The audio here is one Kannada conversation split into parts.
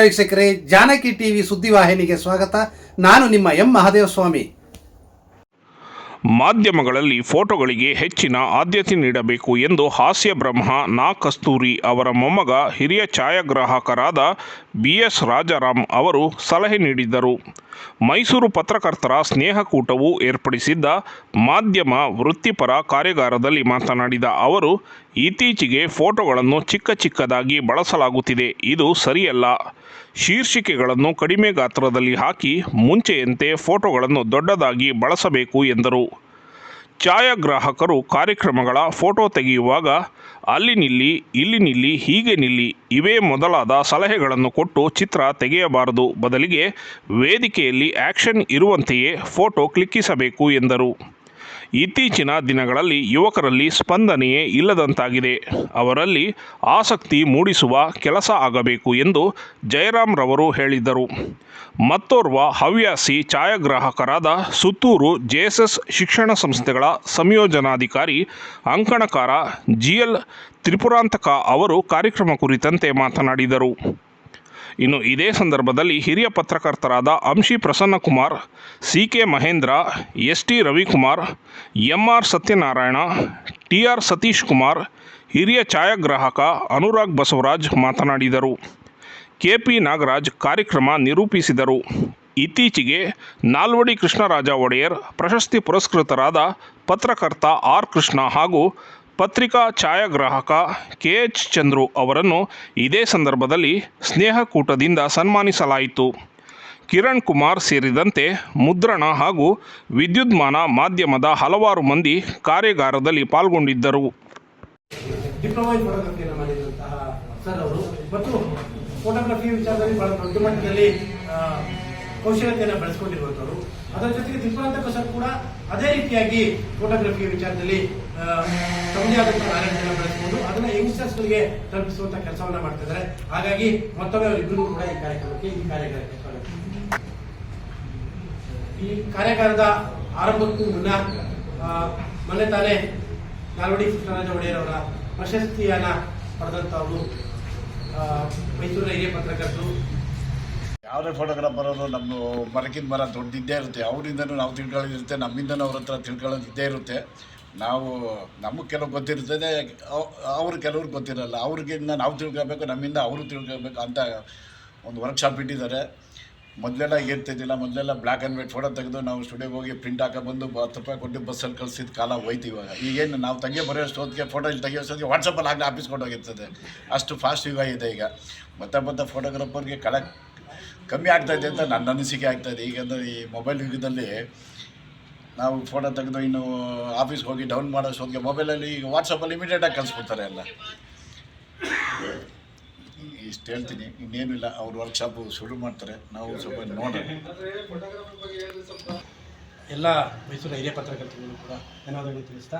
ವೀಕ್ಷಕರೇ, ಜಾನಕಿ ಟಿವಿ ಸುದ್ದಿವಾಹಿನಿಗೆ ಸ್ವಾಗತ. ನಾನು ನಿಮ್ಮ ಎಂ ಮಹಾದೇವಸ್ವಾಮಿ. ಮಾಧ್ಯಮಗಳಲ್ಲಿ ಫೋಟೋಗಳಿಗೆ ಹೆಚ್ಚಿನ ಆದ್ಯತೆ ನೀಡಬೇಕು ಎಂದು ಹಾಸ್ಯ ಬ್ರಹ್ಮ ನಾ ಕಸ್ತೂರಿ ಅವರ ಮೊಮ್ಮಗ, ಹಿರಿಯ ಛಾಯಾಗ್ರಾಹಕರಾದ ಬಿ ಎಸ್ ರಾಜಾರಾಮ್ ಅವರು ಸಲಹೆ ನೀಡಿದ್ದರು. ಮೈಸೂರು ಪತ್ರಕರ್ತರ ಸ್ನೇಹಕೂಟವು ಏರ್ಪಡಿಸಿದ್ದ ಮಾಧ್ಯಮ ವೃತ್ತಿಪರ ಕಾರ್ಯಾಗಾರದಲ್ಲಿ ಮಾತನಾಡಿದ ಅವರು, ಇತ್ತೀಚೆಗೆ ಫೋಟೋಗಳನ್ನು ಚಿಕ್ಕ ಚಿಕ್ಕದಾಗಿ ಬಳಸಲಾಗುತ್ತಿದೆ. ಇದು ಸರಿಯಲ್ಲ. ಶೀರ್ಷಿಕೆಗಳನ್ನು ಕಡಿಮೆ ಗಾತ್ರದಲ್ಲಿ ಹಾಕಿ ಮುಂಚೆಯಂತೆ ಫೋಟೋಗಳನ್ನು ದೊಡ್ಡದಾಗಿ ಬಳಸಬೇಕು ಎಂದರು. ಛಾಯಾಗ್ರಾಹಕರು ಕಾರ್ಯಕ್ರಮಗಳ ಫೋಟೋ ತೆಗೆಯುವಾಗ, ಅಲ್ಲಿ ನಿಲ್ಲಿ, ಇಲ್ಲಿ ನಿಲ್ಲಿ, ಹೀಗೆ ನಿಲ್ಲಿ, ಇವೇ ಮೊದಲಾದ ಸಲಹೆಗಳನ್ನು ಕೊಟ್ಟು ಚಿತ್ರ ತೆಗೆಯಬಾರದು. ಬದಲಿಗೆ ವೇದಿಕೆಯಲ್ಲಿ ಆ್ಯಕ್ಷನ್ ಇರುವಂತೆಯೇ ಫೋಟೋ ಕ್ಲಿಕ್ಕಿಸಬೇಕು ಎಂದರು. ಇತ್ತೀಚಿನ ದಿನಗಳಲ್ಲಿ ಯುವಕರಲ್ಲಿ ಸ್ಪಂದನೆಯೇ ಇಲ್ಲದಂತಾಗಿದೆ. ಅವರಲ್ಲಿ ಆಸಕ್ತಿ ಮೂಡಿಸುವ ಕೆಲಸ ಆಗಬೇಕು ಎಂದು ಜಯರಾಮ್ ರವರು ಹೇಳಿದ್ದರು. ಮತ್ತೋರ್ವ ಹವ್ಯಾಸಿ ಛಾಯಾಗ್ರಾಹಕರಾದ ಸುತ್ತೂರು ಜೆಎಸ್ಎಸ್ ಶಿಕ್ಷಣ ಸಂಸ್ಥೆಗಳ ಸಂಯೋಜನಾಧಿಕಾರಿ ಅಂಕಣಕಾರ ಜಿಎಲ್ ತ್ರಿಪುರಾಂತಕ ಅವರು ಕಾರ್ಯಕ್ರಮ ಕುರಿತಂತೆ ಮಾತನಾಡಿದರು. ಇನ್ನು ಇದೇ ಸಂದರ್ಭದಲ್ಲಿ ಹಿರಿಯ ಪತ್ರಕರ್ತರಾದ Anshi Prasannakumar C K Mahendra S T Ravikumar M R Satyanarayana T R Satish Kumar ಹಿರಿಯ ಛಾಯಾಗ್ರಾಹಕ ಅನುರಾಗ್ ಬಸವರಾಜ್ ಮಾತನಾಡಿದರು. ಕೆ ಪಿ ನಾಗರಾಜ್ ಕಾರ್ಯಕ್ರಮ ನಿರೂಪಿಸಿದರು. ಇತ್ತೀಚೆಗೆ ನಾಲ್ವಡಿ ಕೃಷ್ಣರಾಜ ಒಡೆಯರ್ ಪ್ರಶಸ್ತಿ ಪುರಸ್ಕೃತರಾದ ಪತ್ರಕರ್ತ ಆರ್ ಕೃಷ್ಣ ಹಾಗೂ ಪತ್ರಿಕಾ ಛಾಯಾಗ್ರಾಹಕ ಕೆ ಎಚ್ ಚಂದ್ರು ಅವರನ್ನು ಇದೇ ಸಂದರ್ಭದಲ್ಲಿ ಸ್ನೇಹಕೂಟದಿಂದ ಸನ್ಮಾನಿಸಲಾಯಿತು. ಕಿರಣ್ ಕುಮಾರ್ ಸೇರಿದಂತೆ ಮುದ್ರಣ ಹಾಗೂ ವಿದ್ಯುನ್ಮಾನ ಮಾಧ್ಯಮದ ಹಲವಾರು ಮಂದಿ ಕಾರ್ಯಾಗಾರದಲ್ಲಿ ಪಾಲ್ಗೊಂಡಿದ್ದರು. ಫೋಟೋಗ್ರಫಿ ವಿಚಾರದಲ್ಲಿ ಕೌಶಲ್ಯತೆಯನ್ನು ಬೆಳೆಸ್ಕೊಂಡಿರುವಂತವರು. ಅದರ ಜೊತೆಗೆ ತಿಪ್ಪರಾಂತಕ ಸರ್ ಕೂಡ ಅದೇ ರೀತಿಯಾಗಿ ಫೋಟೋಗ್ರಫಿ ವಿಚಾರದಲ್ಲಿ ತಮ್ಮದೇ ಆದಂತಹ ನಾಲೆಡ್ಜನ್ನು ಬೆಳೆಸಬಹುದು ಅದನ್ನ ಯಂಗ್ಸ್ಟರ್ಸ್ಗಳಿಗೆ ತಲುಪಿಸುವಂತ ಕೆಲಸವನ್ನ ಮಾಡ್ತಿದ್ದಾರೆ ಹಾಗಾಗಿ ಮತ್ತೊಮ್ಮೆ ಅವರಿಬ್ಬರಿಗೂ ಕೂಡ ಈ ಕಾರ್ಯಕ್ರಮಕ್ಕೆ, ಈ ಕಾರ್ಯಾಗಾರಕ್ಕೆ ಸ್ವಾಗತ. ಈ ಕಾರ್ಯಾಗಾರದ ಆರಂಭಕ್ಕೂ ಮುನ್ನ ಮೊನ್ನೆ ತಾನೇ ನಾಲ್ವಡಿ ಕೃಷ್ಣರಾಜ ಒಡೆಯರ್ ಅವರ ಪ್ರಶಸ್ತಿಯನ್ನ ಪಡೆದಂತವರು ಮೈಸೂರಿನ ಹಿರಿಯ ಪತ್ರಕರ್ತರು ಯಾವುದೇ ಫೋಟೋಗ್ರಾಫರ್ ಅವರು ನಮ್ಮ ಮರಕ್ಕಿನ ಮರ ದೊಡ್ಡದಿದ್ದೇ ಇರುತ್ತೆ. ಅವರಿಂದನೂ ನಾವು ತಿಳ್ಕೊಳ್ಳೋದಿರುತ್ತೆ ನಮ್ಮಿಂದನೂ ಅವ್ರ ಹತ್ರ ತಿಳ್ಕೊಳ್ಳೋದಿದ್ದೇ ಇರುತ್ತೆ. ನಾವು, ನಮಗೆ ಕೆಲವು ಗೊತ್ತಿರ್ತದೆ, ಅವ್- ಅವ್ರು ಕೆಲವ್ರಿಗೆ ಗೊತ್ತಿರಲ್ಲ. ಅವ್ರಿಗಿಂತ ನಾವು ತಿಳ್ಕೊಬೇಕು, ನಮ್ಮಿಂದ ಅವರು ತಿಳ್ಕೊಬೇಕು ಅಂತ ಒಂದು ವರ್ಕ್ಶಾಪ್ ಇಟ್ಟಿದ್ದಾರೆ. ಮೊದಲೆಲ್ಲ ಇರ್ತಿದ್ದಿಲ್ಲ ಮೊದಲೆಲ್ಲ ಬ್ಲ್ಯಾಕ್ ಆ್ಯಂಡ್ ವೈಟ್ ಫೋಟೋ ತೆಗೆದು ನಾವು ಸ್ಟುಡಿಯೋಗೆ ಹೋಗಿ ಪ್ರಿಂಟ್ ಹಾಕೊಂಡ್ಬಂದು ಹತ್ತು ರೂಪಾಯಿ ಕೊಟ್ಟು ಬಸ್ಸಲ್ಲಿ ಕಳಿಸಿದ ಕಾಲ ಹೋಯ್ತು ಇವಾಗ. ಈಗೇನು ನಾವು ತೆಗಿಯೋ ಬರೆಯೋಷ್ಟೊತ್ತಿಗೆ ಫೋಟೋ ಇಲ್ಲಿ ತೆಗಿಯೋಷ್ಟೊತ್ತಿಗೆ ವಾಟ್ಸಪ್ಪಲ್ಲಿ ಆಗಲೇ ಆಫೀಸ್ ಹೋಗಿರ್ತದೆ. ಅಷ್ಟು ಫಾಸ್ಟ್ ಯುಗ ಇದೆ ಈಗ. ಮತ್ತೆ ಮತ್ತೆ ಫೋಟೋಗ್ರಾಫರ್ಗೆ ಕಳೆ ಕಮ್ಮಿ ಆಗ್ತಾಯಿದೆ ಅಂತ ನನ್ನ ಅನಿಸಿಕೆ ಆಗ್ತಾಯಿದೆ ಈಗಂದ್ರೆ ಈ ಮೊಬೈಲ್ ಯುಗದಲ್ಲಿ ನಾವು ಫೋಟೋ ತೆಗೆದು ಇನ್ನು ಆಫೀಸ್ಗೆ ಹೋಗಿ ಡೌನ್ ಮಾಡೋಷ್ಟೊತ್ತಿಗೆ ಮೊಬೈಲಲ್ಲಿ ಈಗ ವಾಟ್ಸಪ್ಪಲ್ಲಿ ಇಮಿಡಿಯೇಟಾಗಿ ಕಳಿಸ್ಬಿಡ್ತಾರೆ ಎಲ್ಲ. ಇಷ್ಟು ಹೇಳ್ತೀನಿ ಇನ್ನೇನಿಲ್ಲ. ಅವ್ರ ವರ್ಕ್ಶಾಪು ಶುರು ಮಾಡ್ತಾರೆ. ನಾವು ಸ್ವಲ್ಪ ನೋಡೋಣ. ಎಲ್ಲ ಮೈಸೂರು ಹಿರಿಯ ಪತ್ರಕರ್ತರು ಕೂಡ ಧನ್ಯವಾದಗಳು ತಿಳಿಸ್ತಾ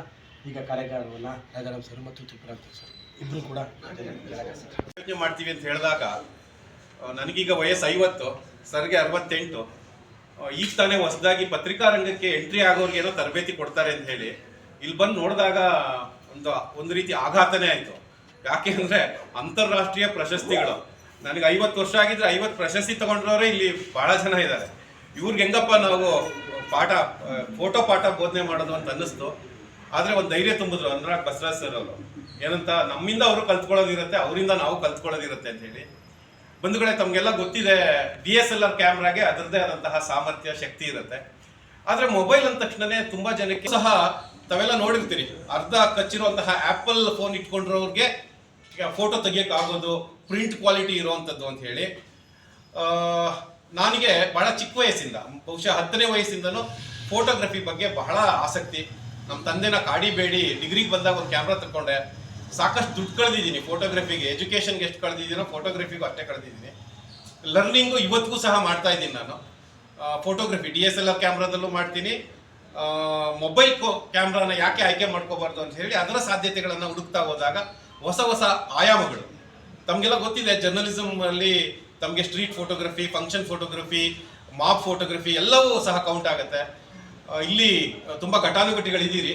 ಈಗ ಕಾರ್ಯಾಗಾರವನ್ನು ರಾಜಾರಾಮ್ ಸರ್ ಮತ್ತು ತ್ರಿಪುರ ಸರ್ ಇಬ್ಬರು ಕೂಡ ಯೋಚನೆ ಮಾಡ್ತೀವಿ ಅಂತ ಹೇಳಿದಾಗ ನನಗೀಗ ವಯಸ್ಸು ಐವತ್ತು, ಸರ್ಗೆ ಅರವತ್ತೆಂಟು. ಈಗ ತಾನೇ ಹೊಸದಾಗಿ ಪತ್ರಿಕಾ ರಂಗಕ್ಕೆ ಎಂಟ್ರಿ ಆಗೋರ್ಗೆ ಏನೋ ತರಬೇತಿ ಕೊಡ್ತಾರೆ ಅಂತ ಹೇಳಿ. ಇಲ್ಲಿ ಬಂದು ನೋಡಿದಾಗ ಒಂದು ಒಂದು ರೀತಿ ಆಘಾತನೇ ಆಯಿತು. ಯಾಕೆ ಅಂದರೆ ಅಂತಾರಾಷ್ಟ್ರೀಯ ಪ್ರಶಸ್ತಿಗಳು. ನನಗೆ ಐವತ್ತು ವರ್ಷ ಆಗಿದ್ರೆ ಐವತ್ತು ಪ್ರಶಸ್ತಿ ತಗೊಂಡ್ರವ್ರೆ ಇಲ್ಲಿ ಭಾಳ ಜನ ಇದ್ದಾರೆ. ಇವ್ರಿಗೆ ಹೆಂಗಪ್ಪ ನಾವು ಪಾಠ ಫೋಟೋ ಪಾಠ ಬೋಧನೆ ಮಾಡೋದು ಅಂತ ಅನ್ನಿಸ್ತು. ಆದರೆ ಒಂದು ಧೈರ್ಯ ತುಂಬಿದ್ರು ಅನುರಾಗ್ ಬಸವರಾಜ್ ಸರ್ ಅವರು. ಏನಂತ, ನಮ್ಮಿಂದ ಅವರು ಕಲ್ತ್ಕೊಳ್ಳೋದಿರುತ್ತೆ, ಅವರಿಂದ ನಾವು ಕಲ್ತ್ಕೊಳ್ಳೋದಿರುತ್ತೆ ಅಂತ ಹೇಳಿ. ಬಂಧುಗಳೇ, ತಮಗೆಲ್ಲ ಗೊತ್ತಿದೆ, ಡಿ ಎಸ್ ಎಲ್ ಆರ್ ಕ್ಯಾಮ್ರಾಗೆ ಅದರದೇ ಆದಂತಹ ಸಾಮರ್ಥ್ಯ, ಶಕ್ತಿ ಇರುತ್ತೆ. ಆದರೆ ಮೊಬೈಲ್ ಅಂದ ತಕ್ಷಣನೇ ತುಂಬಾ ಜನಕ್ಕೆ ಸಹ ತಾವೆಲ್ಲ ನೋಡಿರ್ತೀರಿ. ಅರ್ಧ ಕಚ್ಚಿರುವಂತಹ ಆಪಲ್ ಫೋನ್ ಇಟ್ಕೊಂಡಿರೋರಿಗೆ ಫೋಟೋ ತೆಗಿಯಕ್ ಆಗೋದು ಪ್ರಿಂಟ್ ಕ್ವಾಲಿಟಿ ಇರುವಂತದ್ದು ಅಂತ ಹೇಳಿ. ನನಗೆ ಬಹಳ ಚಿಕ್ಕ ವಯಸ್ಸಿಂದ, ಬಹುಶಃ ಹತ್ತನೇ ವಯಸ್ಸಿಂದನೂ ಫೋಟೋಗ್ರಫಿ ಬಗ್ಗೆ ಬಹಳ ಆಸಕ್ತಿ. ನಮ್ಮ ತಂದೆನ ಕಾಡಿಬೇಡಿ, ಡಿಗ್ರಿಗೆ ಬಂದಾಗ ಒಂದು ಕ್ಯಾಮ್ರಾ ತಗೊಂಡೆ ಸಾಕಷ್ಟು ದುಡ್ಡು ಕಳೆದಿದ್ದೀನಿ. ಫೋಟೋಗ್ರಫಿಗೆ ಎಜುಕೇಷನ್ಗೆ ಎಷ್ಟು ಕಳೆದಿದ್ದೀನೋ ಫೋಟೋಗ್ರಫಿಗೂ ಅಷ್ಟೇ ಕಳೆದಿದ್ದೀನಿ. ಲರ್ನಿಂಗು ಇವತ್ತಿಗೂ ಸಹ ಮಾಡ್ತಾ ಇದ್ದೀನಿ ನಾನು. Photography D S L R ಕ್ಯಾಮ್ರಾದಲ್ಲೂ ಮಾಡ್ತೀನಿ. ಮೊಬೈಲ್ ಕೋ ಕ್ಯಾಮ್ರಾನ ಯಾಕೆ ಆಯ್ಕೆ ಮಾಡ್ಕೋಬಾರ್ದು ಅಂತ ಹೇಳಿ ಅದರ ಸಾಧ್ಯತೆಗಳನ್ನು ಹುಡುಕ್ತಾ ಹೋದಾಗ ಹೊಸ ಹೊಸ ಆಯಾಮಗಳು. ತಮಗೆಲ್ಲ ಗೊತ್ತಿದೆ ಜರ್ನಲಿಸಮಲ್ಲಿ ತಮಗೆ street photography function photography mob photography ಎಲ್ಲವೂ ಸಹ ಕೌಂಟ್ ಆಗುತ್ತೆ. ಇಲ್ಲಿ ತುಂಬ ಘಟಾನುಘಟಿಗಳಿದ್ದೀರಿ.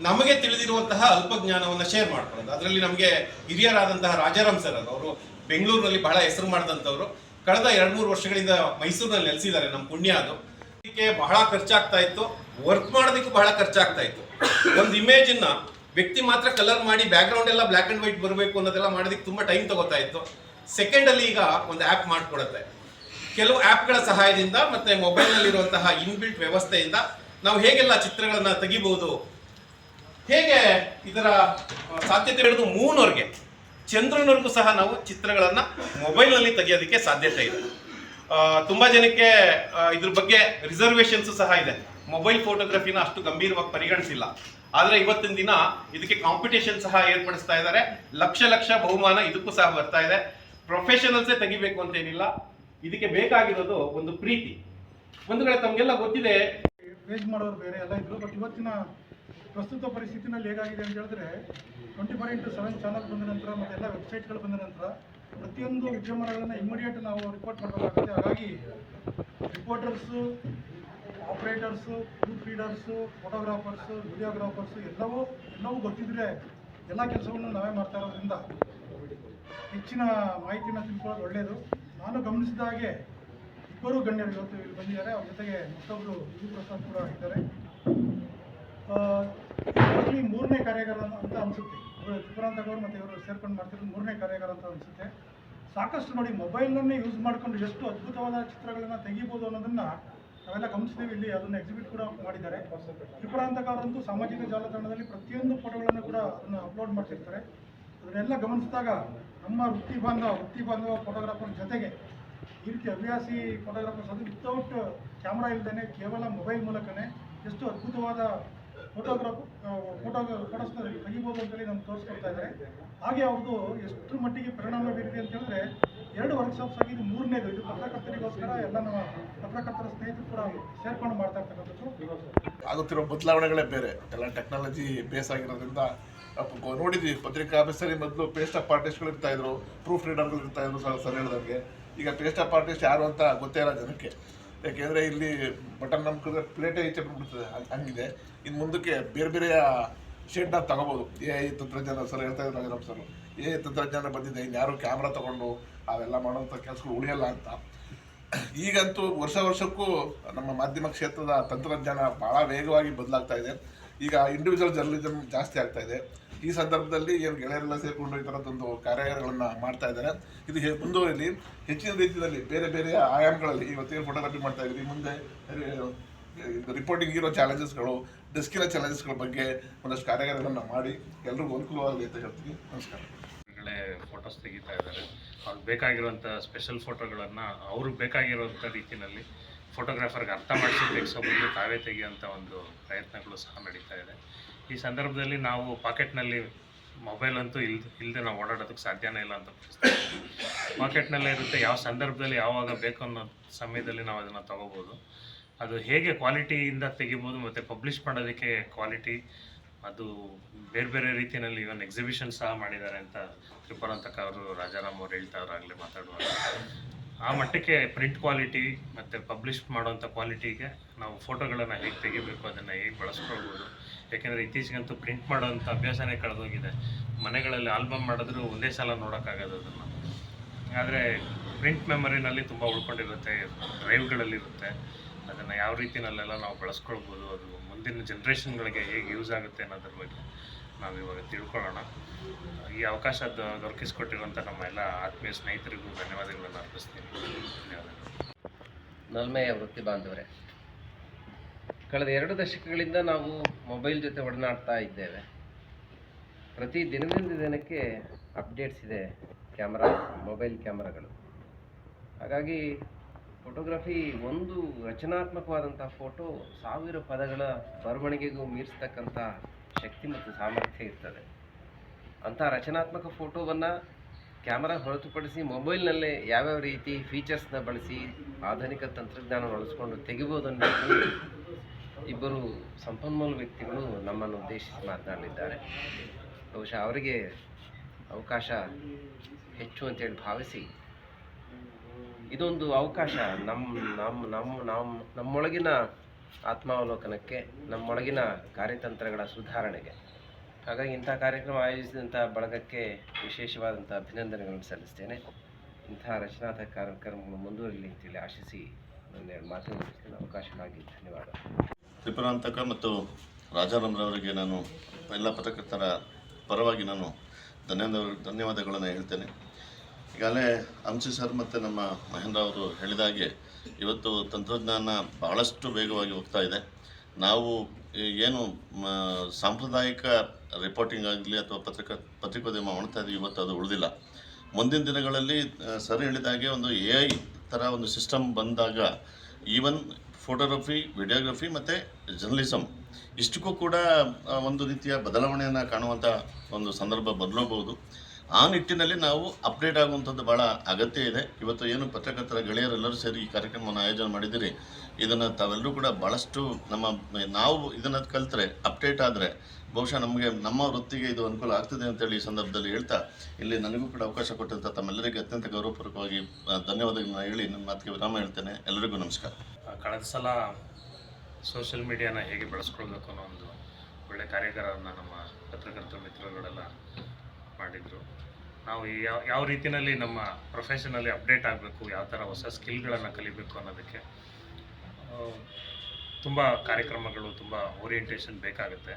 ನಮಗೆ ತಿಳಿದಿರುವಂತಹ ಅಲ್ಪ ಜ್ಞಾನವನ್ನು ಶೇರ್ ಮಾಡ್ಕೊಳ್ಳೋದು. ಅದರಲ್ಲಿ ನಮಗೆ ಹಿರಿಯರಾದಂತಹ ರಾಜಾರಾಮ್ ಸರ್ ಅವರು ಬೆಂಗಳೂರಿನಲ್ಲಿ ಬಹಳ ಹೆಸರು ಮಾಡಿದಂಥವ್ರು. ಕಳೆದ ಎರಡು ಮೂರು ವರ್ಷಗಳಿಂದ ಮೈಸೂರಿನಲ್ಲಿ ನೆಲೆಸಿದ್ದಾರೆ ನಮ್ಮ ಪುಣ್ಯ ಅದು. ಇದಕ್ಕೆ ಬಹಳ ಖರ್ಚಾಗ್ತಾ ಇತ್ತು. ವರ್ಕ್ ಮಾಡೋದಕ್ಕೂ ಬಹಳ ಖರ್ಚಾಗ್ತಾ ಇತ್ತು. ಒಂದು ಇಮೇಜನ್ನ ವ್ಯಕ್ತಿ ಮಾತ್ರ ಕಲರ್ ಮಾಡಿ ಬ್ಯಾಕ್ಗ್ರೌಂಡ್ ಎಲ್ಲ ಬ್ಲ್ಯಾಕ್ ಅಂಡ್ ವೈಟ್ ಬರಬೇಕು ಅನ್ನೋದೆಲ್ಲ ಮಾಡೋದಕ್ಕೆ ತುಂಬ ಟೈಮ್ ತಗೋತಾ ಇತ್ತು. ಸೆಕೆಂಡ್ ಅಲ್ಲಿ ಈಗ ಒಂದು ಆ್ಯಪ್ ಮಾಡಿಕೊಡುತ್ತೆ. ಕೆಲವು ಆ್ಯಪ್ಗಳ ಸಹಾಯದಿಂದ ಮತ್ತೆ ಮೊಬೈಲ್ನಲ್ಲಿರುವಂತಹ ಇನ್ಬಿಲ್ಟ್ ವ್ಯವಸ್ಥೆಯಿಂದ ನಾವು ಹೇಗೆಲ್ಲ ಚಿತ್ರಗಳನ್ನು ತೆಗಿಬಹುದು ಹೇಗೆ ಇದರ ಸಾಧ್ಯತೆ ಹಿಡಿದು ಮೂನವ್ರಿಗೆ ಚಂದ್ರನವ್ರಿಗೂ ಸಹ ನಾವು ಚಿತ್ರಗಳನ್ನು ಮೊಬೈಲ್ನಲ್ಲಿ ತೆಗೆಯೋದಕ್ಕೆ ಸಾಧ್ಯತೆ ಇದೆ. ತುಂಬ ಜನಕ್ಕೆ ಇದ್ರ ಬಗ್ಗೆ ರಿಸರ್ವೇಶನ್ಸ್ ಸಹ ಇದೆ. ಮೊಬೈಲ್ ಫೋಟೋಗ್ರಫಿನ ಅಷ್ಟು ಗಂಭೀರವಾಗಿ ಪರಿಗಣಿಸಿಲ್ಲ. ಆದರೆ ಇವತ್ತಿನ ದಿನ ಇದಕ್ಕೆ ಕಾಂಪಿಟೇಷನ್ ಸಹ ಏರ್ಪಡಿಸ್ತಾ ಇದ್ದಾರೆ ಲಕ್ಷ ಲಕ್ಷ ಬಹುಮಾನ ಇದಕ್ಕೂ ಸಹ ಬರ್ತಾ ಇದೆ. ಪ್ರೊಫೆಷನಲ್ಸೇ ತೆಗಿಬೇಕು ಅಂತ ಏನಿಲ್ಲ. ಇದಕ್ಕೆ ಬೇಕಾಗಿರೋದು ಒಂದು ಪ್ರೀತಿ. ಒಂದು ಕಡೆ ತಮಗೆಲ್ಲ ಗೊತ್ತಿದೆ. ಮಾಡೋರು ಬೇರೆ ಎಲ್ಲ ಇದ್ರು ಬಟ್ ಇವತ್ತಿನ ಪ್ರಸ್ತುತ ಪರಿಸ್ಥಿತಿನಲ್ಲಿ ಹೇಗಾಗಿದೆ ಅಂತ ಹೇಳಿದ್ರೆ twenty four into seven channel ಬಂದ ನಂತರ ಮತ್ತೆ ಎಲ್ಲ ವೆಬ್ಸೈಟ್ಗಳು ಬಂದ ನಂತರ ಪ್ರತಿಯೊಂದು ವಿದ್ಯಮಾನಗಳನ್ನು ಇಮಿಡಿಯೇಟ್ ನಾವು ರಿಪೋರ್ಟ್ ಮಾಡಬೇಕಾಗುತ್ತೆ. ಹಾಗಾಗಿ ರಿಪೋರ್ಟರ್ಸು ಆಪ್ರೇಟರ್ಸು ಫುಡ್ ರೀಡರ್ಸು ಫೋಟೋಗ್ರಾಫರ್ಸು ವಿಡಿಯೋಗ್ರಾಫರ್ಸು ಎಲ್ಲವೂ ಎಲ್ಲವೂ ಗೊತ್ತಿದ್ರೆ ಎಲ್ಲ ಕೆಲಸವನ್ನು ನಾವೇ ಮಾಡ್ತಾ ಇರೋದ್ರಿಂದ ಹೆಚ್ಚಿನ ಮಾಹಿತಿನ ತಿಳ್ಕೊಳ್ಳೋದು ಒಳ್ಳೆಯದು ನಾನು ಗಮನಿಸಿದ ಹಾಗೆ ಇಬ್ಬರು ಗಣ್ಯರು ಇವತ್ತು ಇಲ್ಲಿ ಬಂದಿದ್ದಾರೆ. ಅವ್ರ ಜೊತೆಗೆ ಮತ್ತೊಬ್ಬರು ಯು ಪ್ರಸಾದ್ ಕೂಡ ಇದ್ದಾರೆ. ಮೋಸ್ಟ್ಲಿ ಮೂರನೇ ಕಾರ್ಯಾಗಾರ ಅಂತ ಅನಿಸುತ್ತೆ. ಇವರು ಅವರು ಮತ್ತು ಇವರು ಸೇರ್ಕೊಂಡು ಮಾಡ್ತಿರೋದು ಮೂರನೇ ಕಾರ್ಯಾಗಾರ ಅಂತ ಅನಿಸುತ್ತೆ. ಸಾಕಷ್ಟು ನೋಡಿ ಮೊಬೈಲನ್ನೇ ಯೂಸ್ ಮಾಡಿಕೊಂಡು ಎಷ್ಟು ಅದ್ಭುತವಾದ ಚಿತ್ರಗಳನ್ನು ತೆಗಿಬೋದು ಅನ್ನೋದನ್ನ ನಾವೆಲ್ಲ ಗಮನಿಸಿದ್ದೀವಿ ಇಲ್ಲಿ. ಅದನ್ನು ಎಕ್ಸಿಬಿಟ್ ಕೂಡ ಮಾಡಿದ್ದಾರೆ. ತ್ರಿಪುರಾಂತಕವರಂತೂ ಸಾಮಾಜಿಕ ಜಾಲತಾಣದಲ್ಲಿ ಪ್ರತಿಯೊಂದು ಫೋಟೋಗಳನ್ನು ಕೂಡ ಅದನ್ನು ಅಪ್ಲೋಡ್ ಮಾಡ್ತಿರ್ತಾರೆ. ಅದನ್ನೆಲ್ಲ ಗಮನಿಸಿದಾಗ ನಮ್ಮ ವೃತ್ತಿ ಬಾಂಧವ ವೃತ್ತಿ ಬಾಂಧವ ಫೋಟೋಗ್ರಾಫರ್ ಜೊತೆಗೆ ಈ ರೀತಿ ಹವ್ಯಾಸಿ ಫೋಟೋಗ್ರಾಫರ್ಸ್ ಅದು ವಿತೌಟ್ ಕ್ಯಾಮ್ರಾ ಇಲ್ಲದೇ ಕೇವಲ ಮೊಬೈಲ್ ಮೂಲಕನೇ ಎಷ್ಟು ಅದ್ಭುತವಾದ ಫೋಟೋಗ್ರಾಫ್ ಫೋಟೋ ಫೋಟೋಸ್ನ ತೆಗಿಬೋದು ಅಂತೇಳಿ ನಮ್ಗೆ ತೋರಿಸ್ಕೊಡ್ತಾ ಇದ್ದಾರೆ. ಹಾಗೆ ಅವ್ರದ್ದು ಎಷ್ಟು ಮಟ್ಟಿಗೆ ಪರಿಣಾಮ ಬೀರಿದೆ ಅಂತ ಹೇಳಿದ್ರೆ ಎರಡು ವರ್ಕ್ಶಾಪ್ಸ್ ಆಗಿ ಇದು ಮೂರನೇದು. ಇದು ಪತ್ರಕರ್ತರಿಗೋಸ್ಕರ ಎಲ್ಲ ನಮ್ಮ ಪತ್ರಕರ್ತರ ಸ್ನೇಹಿತರು ಕೂಡ ಸೇರ್ಕೊಂಡು ಮಾಡ್ತಾ ಇರ್ತಕ್ಕಂಥದ್ದು. ಆಗುತ್ತಿರೋ ಬದಲಾವಣೆಗಳೇ ಬೇರೆ. ಎಲ್ಲ ಟೆಕ್ನಾಲಜಿ ಬೇಸ್ ಆಗಿರೋದ್ರಿಂದ ನೋಡಿದ್ವಿ, ಪತ್ರಿಕಾ ಆಫೀಸರಿ ಮೊದಲು ಪೇಸ್ಟ್ ಆಫ್ ಆರ್ಟಿಸ್ಟ್ಗಳು ಇರ್ತಾ ಇದ್ರು ಪ್ರೂಫ್ ರೀಡರ್ಗಳು ಇರ್ತಾ ಇದ್ರು ಸರ್ ಸರ್ ಈಗ ಪೇಸ್ಟ್ ಆಫ್ ಆರ್ಟಿಸ್ಟ್ ಯಾರು ಅಂತ ಗೊತ್ತೇ ಇಲ್ಲ ಜನಕ್ಕೆ. ಯಾಕೆಂದರೆ ಇಲ್ಲಿ ಬಟನ್ ನಮ್ಕಿದ್ರೆ ಪ್ಲೇಟೇ ಈಚೆ ಬಿಡ್ಬಿಡ್ತದೆ ಹಂಗ್- ಹಂಗಿದೆ. ಇನ್ನು ಮುಂದಕ್ಕೆ ಬೇರೆ ಬೇರೆ ಶೇಡ್ನ ತಗೋಬೋದು. ಎ ಐ ತಂತ್ರಜ್ಞಾನ ಸರ್ ಹೇಳ್ತಾ ಇದ್ದಾರೆ ಸರ್. ಎ ಐ ತಂತ್ರಜ್ಞಾನ ಬಂದಿದೆ. ಇನ್ಯಾರು ಕ್ಯಾಮ್ರಾ ತಗೊಂಡು ಅವೆಲ್ಲ ಮಾಡೋಂಥ ಕೆಲಸಗಳು ಉಳಿಯಲ್ಲ ಅಂತ. ಈಗಂತೂ ವರ್ಷ ವರ್ಷಕ್ಕೂ ನಮ್ಮ ಮಾಧ್ಯಮ ಕ್ಷೇತ್ರದ ತಂತ್ರಜ್ಞಾನ ಬಹಳ ವೇಗವಾಗಿ ಬದಲಾಗ್ತಾ ಇದೆ. ಈಗ ಇಂಡಿವಿಜುವಲ್ ಜರ್ನಲಿಸಮ್ ಜಾಸ್ತಿ ಆಗ್ತಾ ಇದೆ. ಈ ಸಂದರ್ಭದಲ್ಲಿ ಏನು ಗೆಳೆಯರೆಲ್ಲ ಸೇರಿಕೊಂಡು ಈ ಒಂದು ಕಾರ್ಯಾಗಾರಗಳನ್ನು ಮಾಡ್ತಾ ಇದ್ದಾರೆ. ಇದು ಮುಂದುವರಿಲಿ. ಹೆಚ್ಚಿನ ರೀತಿಯಲ್ಲಿ ಬೇರೆ ಬೇರೆ ಆಯಾಮಗಳಲ್ಲಿ ಇವತ್ತೇನು ಫೋಟೋಗ್ರಫಿ ಮಾಡ್ತಾ ಇದ್ದೀವಿ ಮುಂದೆ ರಿಪೋರ್ಟಿಂಗ್ ಇರೋ ಚಾಲೆಂಜಸ್ಗಳು ಡೆಸ್ಕಿನ ಚಾಲೆಂಜಸ್ಗಳ ಬಗ್ಗೆ ಒಂದಷ್ಟು ಕಾರ್ಯಾಗಾರಗಳನ್ನು ಮಾಡಿ ಎಲ್ರಿಗೂ ಅನುಕೂಲವಾಗಲಿ ಅಂತ ಹೇಳ್ತೀನಿ. ನಮಸ್ಕಾರ. ಫೋಟೋಸ್ ತೆಗಿತಾ ಇದ್ದಾರೆ. ಅವ್ರಿಗೆ ಬೇಕಾಗಿರುವಂಥ ಸ್ಪೆಷಲ್ ಫೋಟೋಗಳನ್ನು ಅವ್ರಿಗೆ ಬೇಕಾಗಿರುವಂಥ ರೀತಿಯಲ್ಲಿ ಫೋಟೋಗ್ರಾಫರ್ಗೆ ಅರ್ಥ ಮಾಡಿಸಿ ತೆಗೆಸೋ ಬದಲು ತಾವೇ ತೆಗೆಯುವಂಥ ಒಂದು ಪ್ರಯತ್ನಗಳು ಸಹ ನಡೀತಾ ಇದೆ. ಈ ಸಂದರ್ಭದಲ್ಲಿ ನಾವು ಪಾಕೆಟ್ನಲ್ಲಿ ಮೊಬೈಲ್ ಅಂತೂ ಇಲ್ ಇಲ್ಲದೆ ನಾವು ಓಡಾಡೋದಕ್ಕೆ ಸಾಧ್ಯನೇ ಇಲ್ಲ ಅಂತ ಪಾಕೆಟ್ನಲ್ಲೇ ಇರುತ್ತೆ, ಯಾವ ಸಂದರ್ಭದಲ್ಲಿ ಯಾವಾಗ ಬೇಕು ಅನ್ನೋ ಸಮಯದಲ್ಲಿ ನಾವು ಅದನ್ನು ತಗೋಬೋದು. ಅದು ಹೇಗೆ ಕ್ವಾಲಿಟಿಯಿಂದ ತೆಗಿಬೋದು ಮತ್ತು ಪಬ್ಲಿಷ್ ಮಾಡೋದಕ್ಕೆ ಕ್ವಾಲಿಟಿ, ಅದು ಬೇರೆ ಬೇರೆ ರೀತಿಯಲ್ಲಿ ಇವನ್ ಎಕ್ಸಿಬಿಷನ್ ಸಹ ಮಾಡಿದ್ದಾರೆ ಅಂತ ತ್ರಿಪುರಾಂತಕ ಅವರು ರಾಜಾರಾಮ್ ಅವ್ರು ಹೇಳ್ತಾವ್ರಾಗಲೇ ಮಾತಾಡುವಾಗ. ಆ ಮಟ್ಟಕ್ಕೆ ಪ್ರಿಂಟ್ ಕ್ವಾಲಿಟಿ ಮತ್ತು ಪಬ್ಲಿಷ್ ಮಾಡೋವಂಥ ಕ್ವಾಲಿಟಿಗೆ ನಾವು ಫೋಟೋಗಳನ್ನು ಹೇಗೆ ತೆಗಿಬೇಕು ಅದನ್ನು ಹೇಗೆ ಬಳಸ್ಕೊಳ್ಬೋದು ಯಾಕೆಂದರೆ ಇತ್ತೀಚೆಗಂತೂ ಪ್ರಿಂಟ್ ಮಾಡೋವಂಥ ಅಭ್ಯಾಸನೇ ಕಳೆದೋಗಿದೆ. ಮನೆಗಳಲ್ಲಿ ಆಲ್ಬಮ್ ಮಾಡಿದ್ರು ಒಂದೇ ಸಲ ನೋಡೋಕ್ಕಾಗೋದು ಅದನ್ನು. ಆದರೆ ಪ್ರಿಂಟ್ ಮೆಮೊರಿನಲ್ಲಿ ತುಂಬ ಉಳ್ಕೊಂಡಿರುತ್ತೆ ಡ್ರೈವ್ಗಳಲ್ಲಿರುತ್ತೆ ಅದನ್ನು ಯಾವ ರೀತಿನಲ್ಲೆಲ್ಲ ನಾವು ಬಳಸ್ಕೊಳ್ಬೋದು, ಅದು ಮುಂದಿನ ಜನ್ರೇಷನ್ಗಳಿಗೆ ಹೇಗೆ ಯೂಸ್ ಆಗುತ್ತೆ ಅನ್ನೋದ್ರ ಬಗ್ಗೆ ನಾವು ಇವಾಗ ತಿಳ್ಕೊಳ್ಳೋಣ. ಈ ಅವಕಾಶ ದೊರಕಿಸ್ಕೊಟ್ಟಿರುವಂಥ ನಮ್ಮ ಎಲ್ಲ ಆತ್ಮೀಯ ಸ್ನೇಹಿತರಿಗೂ ಧನ್ಯವಾದಗಳನ್ನು ಅರ್ಪಿಸ್ತೀನಿ. ಧನ್ಯವಾದಗಳು. ನಲ್ಮೆಯ ವೃತ್ತಿ ಬಾಂಧವರೇ ಕಳೆದ ಎರಡು ದಶಕಗಳಿಂದ ನಾವು ಮೊಬೈಲ್ ಜೊತೆ ಒಡನಾಡ್ತಾ ಇದ್ದೇವೆ. ಪ್ರತಿ ದಿನದಿಂದ ದಿನಕ್ಕೆ ಅಪ್ಡೇಟ್ಸ್ ಇದೆ ಕ್ಯಾಮ್ರಾ, ಮೊಬೈಲ್ ಕ್ಯಾಮ್ರಾಗಳು. ಹಾಗಾಗಿ ಫೋಟೋಗ್ರಫಿ ಒಂದು ರಚನಾತ್ಮಕವಾದಂಥ ಫೋಟೋ ಸಾವಿರ ಪದಗಳ ಬರವಣಿಗೆಗೂ ಮೀರಿಸ್ತಕ್ಕಂಥ ಶಕ್ತಿ ಮತ್ತು ಸಾಮರ್ಥ್ಯ ಇರ್ತದೆ. ಅಂಥ ರಚನಾತ್ಮಕ ಫೋಟೋವನ್ನು ಕ್ಯಾಮರಾ ಹೊರತುಪಡಿಸಿ ಮೊಬೈಲ್ನಲ್ಲೇ ಯಾವ್ಯಾವ ರೀತಿ ಫೀಚರ್ಸ್ನ ಬಳಸಿ ಆಧುನಿಕ ತಂತ್ರಜ್ಞಾನ ಬಳಸ್ಕೊಂಡು ತೆಗಿಬೋದು ಅನ್ನೋದು ಇಬ್ಬರು ಸಂಪನ್ಮೂಲ ವ್ಯಕ್ತಿಗಳು ನಮ್ಮನ್ನು ಉದ್ದೇಶಿಸಿ ಮಾತನಾಡಲಿದ್ದಾರೆ. ಬಹುಶಃ ಅವರಿಗೆ ಅವಕಾಶ ಹೆಚ್ಚು ಅಂತೇಳಿ ಭಾವಿಸಿ ಇದೊಂದು ಅವಕಾಶ ನಮ್ಮ ನಮ್ಮ ನಮ್ಮ ನಮ್ಮ ನಮ್ಮೊಳಗಿನ ಆತ್ಮಾವಲೋಕನಕ್ಕೆ, ನಮ್ಮೊಳಗಿನ ಕಾರ್ಯತಂತ್ರಗಳ ಸುಧಾರಣೆಗೆ. ಹಾಗಾಗಿ ಇಂಥ ಕಾರ್ಯಕ್ರಮ ಆಯೋಜಿಸಿದಂಥ ಬಳಗಕ್ಕೆ ವಿಶೇಷವಾದಂಥ ಅಭಿನಂದನೆಗಳನ್ನು ಸಲ್ಲಿಸ್ತೇನೆ. ಇಂತಹ ರಚನಾತ್ಮಕ ಕಾರ್ಯಕ್ರಮಗಳು ಮುಂದುವರಿಲಿ ಅಂತೇಳಿ ಆಶಿಸಿ ನನ್ನ ಮಾತು ಮುಗಿಸ್ತೀನಿ ಅವಕಾಶವಾಗಿ ಧನ್ಯವಾದ. ತ್ರಿಪುರಾಂತಕ ಮತ್ತು ರಾಜಾರಾಮ್ರವರಿಗೆ ನಾನು ಎಲ್ಲ ಪತ್ರಕರ್ತರ ಪರವಾಗಿ ನಾನು ಧನ್ಯವಾದ, ಧನ್ಯವಾದಗಳನ್ನು ಹೇಳ್ತೇನೆ. ಈಗಾಗಲೇ ಅಂಶಿ ಸರ್ ಮತ್ತು ನಮ್ಮ ಮಹೇಂದ್ರ ಅವರು ಹೇಳಿದ ಹಾಗೆ ಇವತ್ತು ತಂತ್ರಜ್ಞಾನ ಭಾಳಷ್ಟು ವೇಗವಾಗಿ ಹೋಗ್ತಾ ಇದೆ. ನಾವು ಏನು ಸಾಂಪ್ರದಾಯಿಕ ರಿಪೋರ್ಟಿಂಗ್ ಆಗಲಿ ಅಥವಾ ಪತ್ರಿಕ, ಪತ್ರಿಕೋದ್ಯಮ ಮಾಡ್ತಾ ಇದ್ದೀವಿ ಇವತ್ತು ಅದು ಉಳಿದಿಲ್ಲ. ಮುಂದಿನ ದಿನಗಳಲ್ಲಿ ಸರ್ ಹೇಳಿದಾಗೆ ಒಂದು ಎ ಐ ಥರ ಒಂದು ಸಿಸ್ಟಮ್ ಬಂದಾಗ ಈವನ್ ಫೋಟೋಗ್ರಫಿ ವಿಡಿಯೋಗ್ರಫಿ ಮತ್ತು ಜರ್ನಲಿಸಮ್ ಇಷ್ಟಕ್ಕೂ ಕೂಡ ಒಂದು ರೀತಿಯ ಬದಲಾವಣೆಯನ್ನು ಕಾಣುವಂಥ ಒಂದು ಸಂದರ್ಭ ಬದಲಬಹುದು. ಆ ನಿಟ್ಟಿನಲ್ಲಿ ನಾವು ಅಪ್ಡೇಟ್ ಆಗುವಂಥದ್ದು ಭಾಳ ಅಗತ್ಯ ಇದೆ. ಇವತ್ತು ಏನು ಪತ್ರಕರ್ತರ ಗೆಳೆಯರೆಲ್ಲರೂ ಸೇರಿ ಈ ಕಾರ್ಯಕ್ರಮವನ್ನು ಆಯೋಜನೆ ಮಾಡಿದ್ದೀರಿ, ಇದನ್ನು ತಾವೆಲ್ಲರೂ ಕೂಡ ಭಾಳಷ್ಟು ನಮ್ಮ, ನಾವು ಇದನ್ನು ಕಲಿತ್ರೆ ಅಪ್ಡೇಟ್ ಆದರೆ, ಬಹುಶಃ ನಮಗೆ, ನಮ್ಮ ವೃತ್ತಿಗೆ ಇದು ಅನುಕೂಲ ಆಗ್ತದೆ ಅಂತೇಳಿ ಈ ಸಂದರ್ಭದಲ್ಲಿ ಹೇಳ್ತಾ, ಇಲ್ಲಿ ನನಗೂ ಕೂಡ ಅವಕಾಶ ಕೊಟ್ಟಂಥ ತಮ್ಮೆಲ್ಲರಿಗೆ ಅತ್ಯಂತ ಗೌರವಪೂರ್ವಕವಾಗಿ ಧನ್ಯವಾದಗಳು ಧನ್ಯವಾದಗಳನ್ನ ಹೇಳಿ ನನ್ನ ಮಾತಿಗೆ ವಿರಾಮ ಹೇಳ್ತೇನೆ. ಎಲ್ಲರಿಗೂ ನಮಸ್ಕಾರ. ಕಳೆದ ಸಲ ಸೋಷಿಯಲ್ ಮೀಡಿಯಾನ ಹೇಗೆ ಬಳಸ್ಕೊಳ್ಬೇಕು ಅನ್ನೋ ಒಂದು ಒಳ್ಳೆ ಕಾರ್ಯಾಗಾರವನ್ನು ನಮ್ಮ ಪತ್ರಕರ್ತ ಮಿತ್ರಗಳೆಲ್ಲ ಮಾಡಿದರು. ನಾವು ಯಾವ ಯಾವ ರೀತಿಯಲ್ಲಿ ನಮ್ಮ ಪ್ರೊಫೆಷನಲ್ಲಿ ಅಪ್ಡೇಟ್ ಆಗಬೇಕು, ಯಾವ ಥರ ಹೊಸ ಸ್ಕಿಲ್ಗಳನ್ನು ಕಲಿಬೇಕು ಅನ್ನೋದಕ್ಕೆ ತುಂಬ ಕಾರ್ಯಕ್ರಮಗಳು, ತುಂಬ ಓರಿಯೆಂಟೇಷನ್ ಬೇಕಾಗುತ್ತೆ.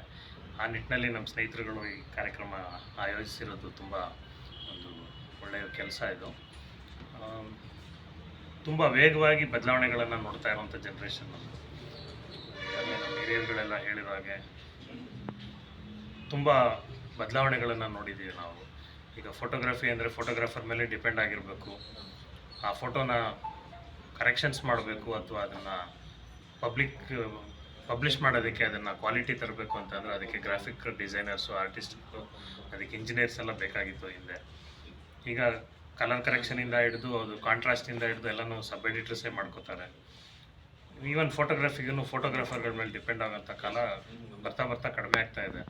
ಆ ನಿಟ್ಟಿನಲ್ಲಿ ನಮ್ಮ ಸ್ನೇಹಿತರುಗಳು ಈ ಕಾರ್ಯಕ್ರಮ ಆಯೋಜಿಸಿರೋದು ತುಂಬ ಒಂದು ಒಳ್ಳೆಯ ಕೆಲಸ ಇದು. ತುಂಬ ವೇಗವಾಗಿ ಬದಲಾವಣೆಗಳನ್ನು ನೋಡ್ತಾ ಇರುವಂಥ ಜನ್ರೇಷನ್ ಹಿರಿಯರುಗಳೆಲ್ಲ ಹೇಳಿದ ಹಾಗೆ ತುಂಬ ಬದಲಾವಣೆಗಳನ್ನು ನೋಡಿದ್ದೀವಿ ನಾವು. ಈಗ ಫೋಟೋಗ್ರಫಿ ಅಂದರೆ ಫೋಟೋಗ್ರಾಫರ್ ಮೇಲೆ ಡಿಪೆಂಡ್ ಆಗಿರಬೇಕು. ಆ ಫೋಟೋನ ಕರೆಕ್ಷನ್ಸ್ ಮಾಡಬೇಕು ಅಥವಾ ಅದನ್ನು ಪಬ್ಲಿಕ್ ಪಬ್ಲಿಷ್ ಮಾಡೋದಕ್ಕೆ ಅದನ್ನು ಕ್ವಾಲಿಟಿ ತರಬೇಕು ಅಂತಂದರೆ ಅದಕ್ಕೆ ಗ್ರಾಫಿಕ್ ಡಿಸೈನರ್ಸು ಆರ್ಟಿಸ್ಟ್ಗಳು ಅದಕ್ಕೆ ಇಂಜಿನಿಯರ್ಸ್ ಎಲ್ಲ ಬೇಕಾಗಿತ್ತು ಹಿಂದೆ. ಈಗ ಕಲರ್ ಕರೆಕ್ಷನಿಂದ ಹಿಡಿದು ಅದು ಕಾಂಟ್ರಾಸ್ಟಿಂದ ಹಿಡಿದು ಎಲ್ಲನೂ ಸಬ್ ಎಡಿಟರ್ಸೇ ಮಾಡ್ಕೋತಾರೆ. ಈವನ್ ಫೋಟೋಗ್ರಫಿಗೂ ಫೋಟೋಗ್ರಾಫರ್ಗಳ ಮೇಲೆ ಡಿಪೆಂಡ್ ಆಗೋಂಥ ಕಾಲ ಬರ್ತಾ ಬರ್ತಾ ಕಡಿಮೆ ಆಗ್ತಾ ಇದೆ.